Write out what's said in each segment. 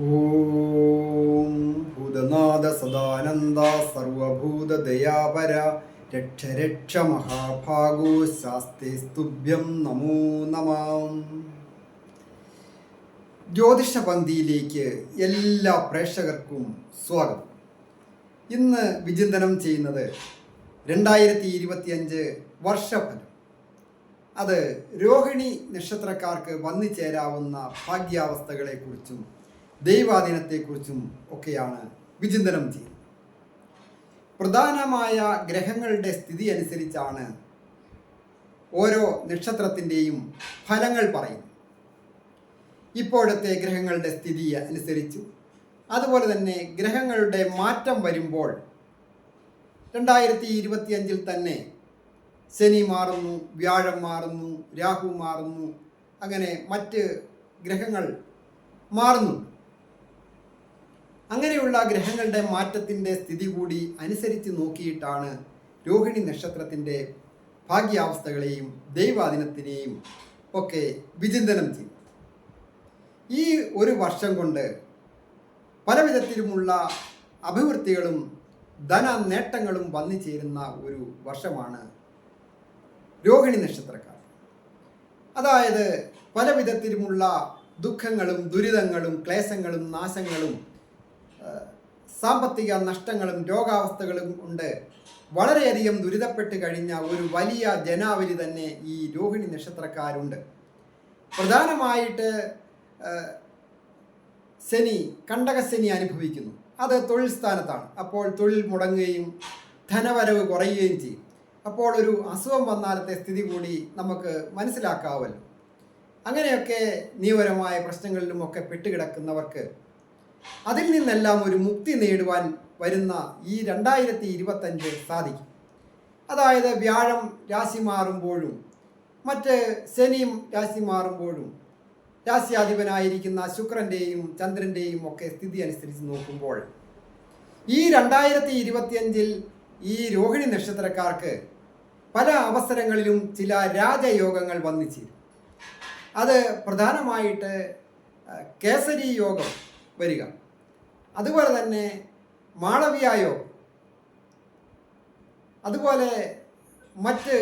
ഓം ഭൂതനാഥ സദാനന്ദ സർവഭൂതദയാപര രക്ഷ രക്ഷ മഹാഭാഗോ ശാസ്തി സ്തുഭ്യം നമോ നമാം ജ്യോതിഷ പന്തിയിലേക്ക് എല്ലാ പ്രേക്ഷകർക്കും സ്വാഗതം. ഇന്ന് വിചിന്തനം ചെയ്യുന്നത് രണ്ടായിരത്തി ഇരുപത്തിയഞ്ച് വർഷഫലം. അത് രോഹിണി നക്ഷത്രക്കാർക്ക് വന്നു ചേരാവുന്ന ഭാഗ്യാവസ്ഥകളെക്കുറിച്ചും ദൈവാധീനത്തെക്കുറിച്ചും ഒക്കെയാണ് വിചിന്തനം ചെയ്യുന്നത്. പ്രധാനമായ ഗ്രഹങ്ങളുടെ സ്ഥിതി അനുസരിച്ചാണ് ഓരോ നക്ഷത്രത്തിന്റെയും ഫലങ്ങൾ പറയുന്നത്. ഇപ്പോഴത്തെ ഗ്രഹങ്ങളുടെ സ്ഥിതി അനുസരിച്ച് അതുപോലെ തന്നെ ഗ്രഹങ്ങളുടെ മാറ്റം വരുമ്പോൾ രണ്ടായിരത്തി ഇരുപത്തിയഞ്ചിൽ തന്നെ ശനി മാറുന്നു വ്യാഴം മാറുന്നു രാഹു മാറുന്നു അങ്ങനെ മറ്റ് ഗ്രഹങ്ങൾ മാറുന്നു അങ്ങനെയുള്ള ഗ്രഹങ്ങളുടെ മാറ്റത്തിന്റെ സ്ഥിതി കൂടി അനുസരിച്ച് നോക്കിയിട്ടാണ് രോഹിണി നക്ഷത്രത്തിന്റെ ഭാഗ്യാവസ്ഥകളെയും ദൈവാധീനത്തിനെയും ഒക്കെ വിചിന്തനം ചെയ്തു ഈ ഒരു വർഷം കൊണ്ട് പല വിധത്തിലുമുള്ള അഭിവൃദ്ധികളും ധന നേട്ടങ്ങളും വന്നു ചേരുന്ന ഒരു വർഷമാണ് രോഹിണി നക്ഷത്രക്കാർ അതായത് പല വിധത്തിലുമുള്ള ദുഃഖങ്ങളും ദുരിതങ്ങളും ക്ലേശങ്ങളും നാശങ്ങളും സാമ്പത്തിക നഷ്ടങ്ങളും രോഗാവസ്ഥകളും ഉണ്ട്. വളരെയധികം ദുരിതപ്പെട്ട് കഴിഞ്ഞ ഒരു വലിയ ജനാവലി തന്നെ ഈ രോഹിണി നക്ഷത്രക്കാരുണ്ട്. പ്രധാനമായിട്ട് ശനി കണ്ടകശനി അനുഭവിക്കുന്നു. അത് തൊഴിൽ സ്ഥാനത്താണ്. അപ്പോൾ തൊഴിൽ മുടങ്ങുകയും ധനവരവ് കുറയുകയും ചെയ്യും. അപ്പോൾ ഒരു അസുഖം വന്നാലത്തെ സ്ഥിതി കൂടി നമുക്ക് മനസ്സിലാക്കാവല്ലോ. അങ്ങനെയൊക്കെ നിയമപരമായ പ്രശ്നങ്ങളിലുമൊക്കെ പെട്ടുകിടക്കുന്നവർക്ക് അതിൽ നിന്നെല്ലാം ഒരു മുക്തി നേടുവാൻ വരുന്ന ഈ രണ്ടായിരത്തി ഇരുപത്തഞ്ച് സാധിക്കും. അതായത് വ്യാഴം രാശി മാറുമ്പോഴും മറ്റ് ശനിയും രാശി മാറുമ്പോഴും രാശ്യാധിപനായിരിക്കുന്ന ശുക്രന്റെയും ചന്ദ്രന്റെയും ഒക്കെ സ്ഥിതി അനുസരിച്ച് നോക്കുമ്പോൾ ഈ രണ്ടായിരത്തി ഇരുപത്തിയഞ്ചിൽ ഈ രോഹിണി നക്ഷത്രക്കാർക്ക് പല അവസരങ്ങളിലും ചില രാജയോഗങ്ങൾ വന്നിച്ചേരും. അത് പ്രധാനമായിട്ട് കേസരി യോഗം വരിക. അതുപോലെ തന്നെ മാളവിയായോ? അതുപോലെ മറ്റ്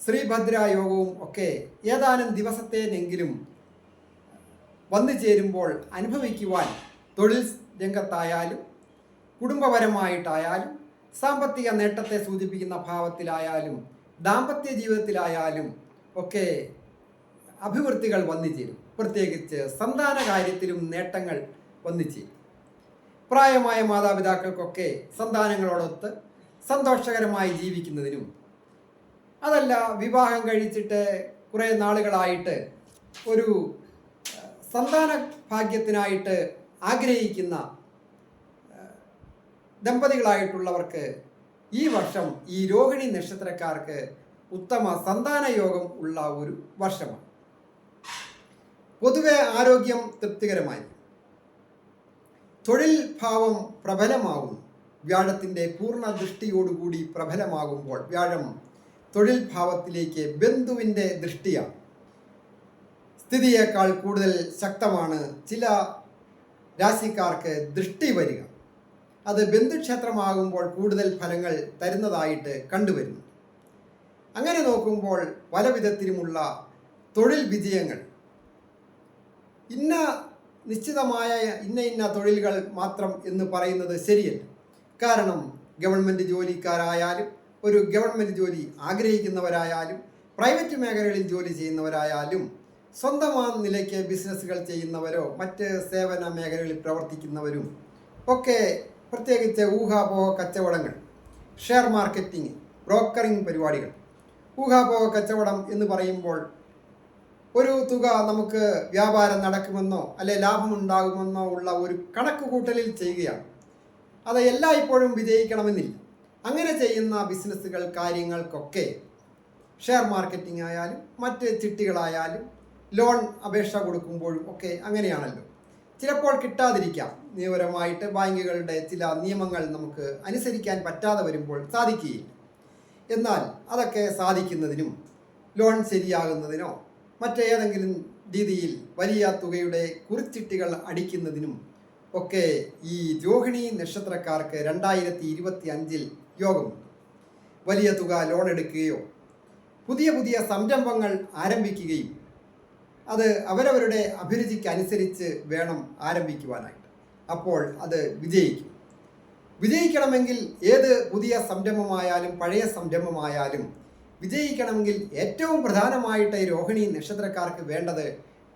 ശ്രീഭദ്രായോഗവും ഒക്കെ ഏതാനും ദിവസത്തേനെങ്കിലും വന്നു ചേരുമ്പോൾ അനുഭവിക്കുവാൻ തൊഴിൽ രംഗത്തായാലും കുടുംബപരമായിട്ടായാലും സാമ്പത്തിക നേട്ടത്തെ സൂചിപ്പിക്കുന്ന ഭാവത്തിലായാലും ദാമ്പത്യ ജീവിതത്തിലായാലും ഒക്കെ അഭിവൃദ്ധികൾ വന്നു ചേരും. പ്രത്യേകിച്ച് സന്താന കാര്യത്തിലും നേട്ടങ്ങൾ വന്നു പ്രായമായ മാതാപിതാക്കൾക്കൊക്കെ സന്താനങ്ങളോടൊത്ത് സന്തോഷകരമായി ജീവിക്കുന്നതിനും അതല്ല വിവാഹം കഴിച്ചിട്ട് കുറേ നാളുകളായിട്ട് ഒരു സന്താന ഭാഗ്യത്തിനായിട്ട് ആഗ്രഹിക്കുന്ന ദമ്പതികളായിട്ടുള്ളവർക്ക് ഈ വർഷം ഈ രോഹിണി നക്ഷത്രക്കാർക്ക് ഉത്തമ സന്താന യോഗം ഉള്ള ഒരു വർഷമാണ്. പൊതുവെ ആരോഗ്യം തൃപ്തികരമായി. തൊഴിൽ ഭാവം പ്രബലമാകുന്നു. വ്യാഴത്തിന്റെ പൂർണ ദൃഷ്ടിയോടുകൂടി പ്രബലമാകുമ്പോൾ വ്യാഴം തൊഴിൽ ഭാവത്തിലേക്ക് ബന്ധുവിന്റെ ദൃഷ്ടിയാണ്. സ്ഥിതിയേക്കാൾ കൂടുതൽ ശക്തമാണ് ചില രാശിക്കാർക്ക് ദൃഷ്ടി വരിക. അത് ബന്ധുക്ഷേത്രമാകുമ്പോൾ കൂടുതൽ ഫലങ്ങൾ തരുന്നതായിട്ട് കണ്ടുവരുന്നു. അങ്ങനെ നോക്കുമ്പോൾ പല വിധത്തിലുമുള്ള തൊഴിൽ വിജയങ്ങൾ ഇന്ന നിശ്ചിതമായ ഇന്ന ഇന്ന തൊഴിലുകൾ മാത്രം എന്ന് പറയുന്നത് ശരിയല്ല. കാരണം ഗവൺമെന്റ് ജോലിക്കാരായാലും ഒരു ഗവൺമെന്റ് ജോലി ആഗ്രഹിക്കുന്നവരായാലും പ്രൈവറ്റ് മേഖലകളിൽ ജോലി ചെയ്യുന്നവരായാലും സ്വന്തമാ നിലയ്ക്ക് ബിസിനസ്സുകൾ ചെയ്യുന്നവരോ മറ്റ് സേവന മേഖലകളിൽ പ്രവർത്തിക്കുന്നവരും ഒക്കെ പ്രത്യേകിച്ച് ഊഹാപോഹ കച്ചവടങ്ങൾ ഷെയർ മാർക്കറ്റിംഗ് ബ്രോക്കറിംഗ് പരിപാടികൾ. ഊഹാപോഹ കച്ചവടം എന്ന് പറയുമ്പോൾ ഒരു തുക നമുക്ക് വ്യാപാരം നടക്കുമെന്നോ അല്ലെ ലാഭമുണ്ടാകുമെന്നോ ഉള്ള ഒരു കണക്ക് കൂട്ടലിൽ ചെയ്യുകയാണ്. അത് എല്ലായ്പ്പോഴും വിജയിക്കണമെന്നില്ല. അങ്ങനെ ചെയ്യുന്ന ബിസിനസ്സുകൾ കാര്യങ്ങൾക്കൊക്കെ ഷെയർ മാർക്കറ്റിംഗ് ആയാലും മറ്റ് ചിട്ടികളായാലും ലോൺ അപേക്ഷ കൊടുക്കുമ്പോഴും ഒക്കെ അങ്ങനെയാണല്ലോ. ചിലപ്പോൾ കിട്ടാതിരിക്കാം. നിയമപരമായിട്ട് ബാങ്കുകളുടെ ചില നിയമങ്ങൾ നമുക്ക് അനുസരിക്കാൻ പറ്റാതെ വരുമ്പോൾ സാധിക്കുകയില്ല. എന്നാൽ അതൊക്കെ സാധിക്കുന്നതിനും ലോൺ ശരിയാകുന്നതിനോ മറ്റേതെങ്കിലും രീതിയിൽ വലിയ തുകയുടെ കുറിച്ചിട്ടികൾ അടിക്കുന്നതിനും ഒക്കെ ഈ രോഹിണി നക്ഷത്രക്കാർക്ക് രണ്ടായിരത്തി ഇരുപത്തി അഞ്ചിൽ യോഗമുണ്ട് വലിയ തുക ലോൺ എടുക്കുകയോ പുതിയ പുതിയ സംരംഭങ്ങൾ ആരംഭിക്കുകയും അത് അവരവരുടെ അഭിരുചിക്കനുസരിച്ച് വേണം ആരംഭിക്കുവാനായിട്ട്. അപ്പോൾ അത് വിജയിക്കും. വിജയിക്കണമെങ്കിൽ ഏത് പുതിയ സംരംഭമായാലും പഴയ സംരംഭമായാലും വിജയിക്കണമെങ്കിൽ ഏറ്റവും പ്രധാനമായിട്ട് ഈ രോഹിണി നക്ഷത്രക്കാർക്ക് വേണ്ടത്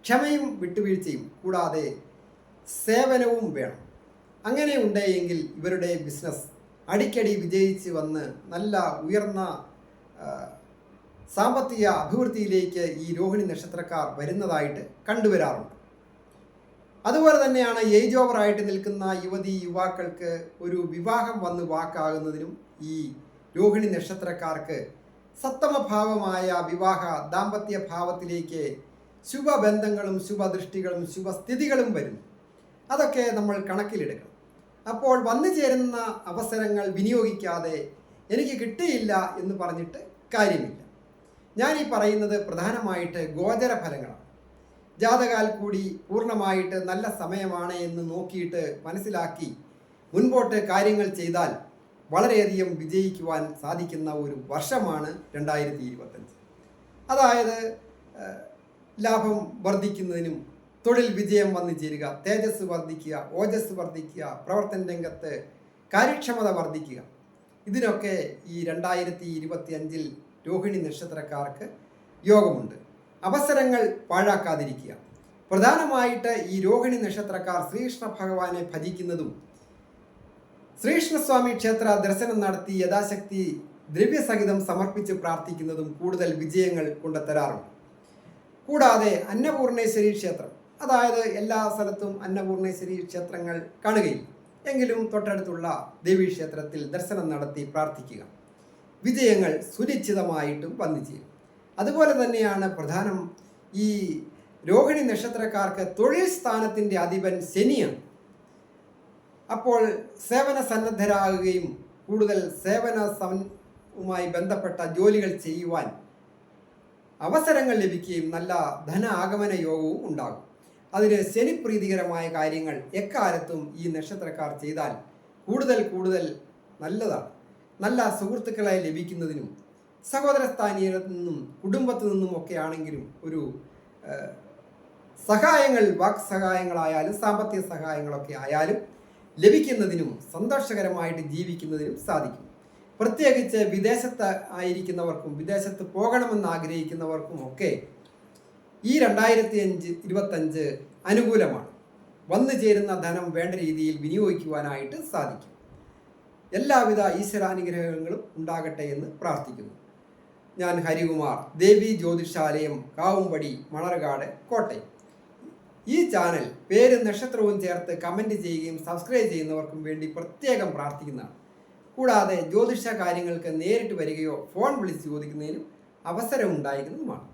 ക്ഷമയും വിട്ടുവീഴ്ചയും കൂടാതെ സേവനവും വേണം. അങ്ങനെ ഉണ്ടെങ്കിൽ ഇവരുടെ ബിസിനസ് അടിക്കടി വിജയിച്ച് വന്ന് നല്ല ഉയർന്ന സാമ്പത്തിക അഭിവൃദ്ധിയിലേക്ക് ഈ രോഹിണി നക്ഷത്രക്കാർ വരുന്നതായിട്ട് കണ്ടുവരാറുണ്ട്. അതുപോലെ തന്നെയാണ് ഏജ് ഓവറായിട്ട് നിൽക്കുന്ന യുവതി യുവാക്കൾക്ക് ഒരു വിവാഹം വന്ന് വാക്കാകുന്നതിനും ഈ രോഹിണി നക്ഷത്രക്കാർക്ക് സപ്തമഭാവമായ വിവാഹ ദാമ്പത്യ ഭാവത്തിലേക്ക് ശുഭബന്ധങ്ങളും ശുഭദൃഷ്ടികളും ശുഭസ്ഥിതികളും വരുന്നു അതൊക്കെ നമ്മൾ കണക്കിലെടുക്കണം. അപ്പോൾ വന്നു ചേരുന്ന അവസരങ്ങൾ വിനിയോഗിക്കാതെ എനിക്ക് കിട്ടിയില്ല എന്ന് പറഞ്ഞിട്ട് കാര്യമില്ല. ഞാൻ ഈ പറയുന്നത് പ്രധാനമായിട്ട് ഗോചര ഫലങ്ങളാണ്. ജാതകാൽ കൂടി പൂർണമായിട്ട് നല്ല സമയമാണ് എന്ന് നോക്കിയിട്ട് മനസ്സിലാക്കി മുൻപോട്ട് കാര്യങ്ങൾ ചെയ്താൽ വളരെയധികം വിജയിക്കുവാൻ സാധിക്കുന്ന ഒരു വർഷമാണ് രണ്ടായിരത്തി ഇരുപത്തഞ്ച് അതായത് ലാഭം വർദ്ധിക്കുന്നതിനും തൊഴിൽ വിജയം വന്നു ചേരുക തേജസ് വർദ്ധിക്കുക ഓജസ് വർദ്ധിക്കുക പ്രവർത്തന രംഗത്ത് കാര്യക്ഷമത വർദ്ധിക്കുക. ഇതിനൊക്കെ ഈ രണ്ടായിരത്തി ഇരുപത്തി അഞ്ചിൽ രോഹിണി നക്ഷത്രക്കാർക്ക് യോഗമുണ്ട്. അവസരങ്ങൾ പാഴാക്കാതിരിക്കുക. പ്രധാനമായിട്ട് ഈ രോഹിണി നക്ഷത്രക്കാർ ശ്രീകൃഷ്ണ ഭഗവാനെ ഭജിക്കുന്നതും ശ്രീകൃഷ്ണസ്വാമി ക്ഷേത്ര ദർശനം നടത്തി യഥാശക്തി ദ്രവ്യസഹിതം സമർപ്പിച്ച് പ്രാർത്ഥിക്കുന്നതും കൂടുതൽ വിജയങ്ങൾ കൊണ്ടുത്തരാറുണ്ട് കൂടാതെ അന്നപൂർണേശ്വരി ക്ഷേത്രം അതായത് എല്ലാ സ്ഥലത്തും അന്നപൂർണേശ്വരി ക്ഷേത്രങ്ങൾ കാണുകയില്ല എങ്കിലും തൊട്ടടുത്തുള്ള ദേവീ ക്ഷേത്രത്തിൽ ദർശനം നടത്തി പ്രാർത്ഥിക്കുക. വിജയങ്ങൾ സുനിശ്ചിതമായിട്ടും വന്നു ചെയ്യും അതുപോലെ തന്നെയാണ് പ്രധാനം ഈ രോഹിണി നക്ഷത്രക്കാർക്ക് തൊഴിൽ സ്ഥാനത്തിന്റെ അധിപൻ ശനിയാണ്. അപ്പോൾ സേവന സന്നദ്ധരാകുകയും കൂടുതൽ സേവന സമുമായി ബന്ധപ്പെട്ട ജോലികൾ ചെയ്യുവാൻ അവസരങ്ങൾ ലഭിക്കുകയും നല്ല ധന ആഗമന യോഗവും ഉണ്ടാകും. അതിന് ശനിപ്രീതികരമായ കാര്യങ്ങൾ എക്കാലത്തും ഈ നക്ഷത്രക്കാർ ചെയ്താൽ കൂടുതൽ കൂടുതൽ നല്ലതാണ്. നല്ല സുഹൃത്തുക്കളെ ലഭിക്കുന്നതിനും സഹോദര സ്ഥാനീയരിൽ നിന്നും കുടുംബത്തു നിന്നും ഒക്കെ ആണെങ്കിലും ഒരു സഹായങ്ങൾ വാക് സഹായങ്ങളായാലും സാമ്പത്തിക സഹായങ്ങളൊക്കെ ആയാലും ലഭിക്കുന്നതിനും സന്തോഷകരമായിട്ട് ജീവിക്കുന്നതിനും സാധിക്കും. പ്രത്യേകിച്ച് വിദേശത്ത് ആയിരിക്കുന്നവർക്കും വിദേശത്ത് പോകണമെന്ന് ആഗ്രഹിക്കുന്നവർക്കും ഒക്കെ ഈ രണ്ടായിരത്തി അഞ്ച് ഇരുപത്തഞ്ച് അനുകൂലമാണ്. വന്നു ചേരുന്ന ധനം വേണ്ട രീതിയിൽ വിനിയോഗിക്കുവാനായിട്ട് സാധിക്കും. എല്ലാവിധ ഈശ്വരാനുഗ്രഹങ്ങളും ഉണ്ടാകട്ടെ എന്ന് പ്രാർത്ഥിക്കുന്നു. ഞാൻ ഹരികുമാർ ദേവി ജ്യോതിഷാലയം കാവുംപടി മണർകാട് കോട്ടയം. ഈ ചാനൽ പേരും നക്ഷത്രവും ചേർത്ത് കമന്റ് ചെയ്യുകയും സബ്സ്ക്രൈബ് ചെയ്യുന്നവർക്കും വേണ്ടി പ്രത്യേകം പ്രാർത്ഥിക്കുന്നതാണ്. കൂടാതെ ജ്യോതിഷ കാര്യങ്ങൾക്ക് നേരിട്ട് വരികയോ ഫോൺ വിളിച്ച് ചോദിക്കുന്നതിനും അവസരം ഉണ്ടായിരിക്കുന്നതുമാണ്